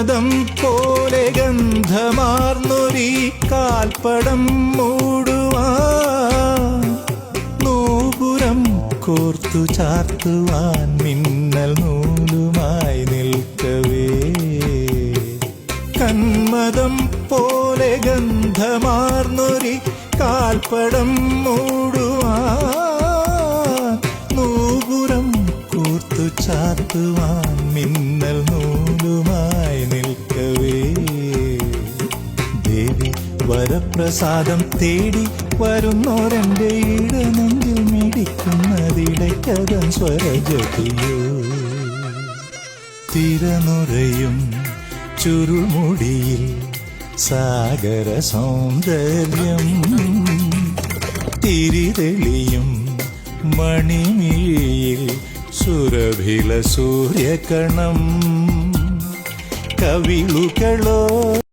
കന്മദം പോലെ ഗന്ധമാർന്നൊരി കാൽപ്പടം മൂടുവാൻ. നൂപുരം കോർത്തു ചാർത്തുവാൻ മിന്നൽ നൂലുമായി നിൽക്കവേ. കന്മദം പോലെ ഗന്ധമാർന്നൊരി കാൽപ്പടം മൂടുവാൻ. നൂപുരം കൂർത്തു ചാർത്തുവാൻ മിന്നൽ നൂലുമായി വരപ്രസാദം തേടി വരുന്നോരെന്റെ ഇടനെഞ്ചിൽ മിടിക്കുന്നതിടയ്ക്കകം സ്വരജതിയോ തിരനുറയും ചുരുമുടിയിൽ സാഗര സൗന്ദര്യം തിരിതെളിയും മണിമിഴിയിൽ സുരഭില സൂര്യകണം കവിളുകളോ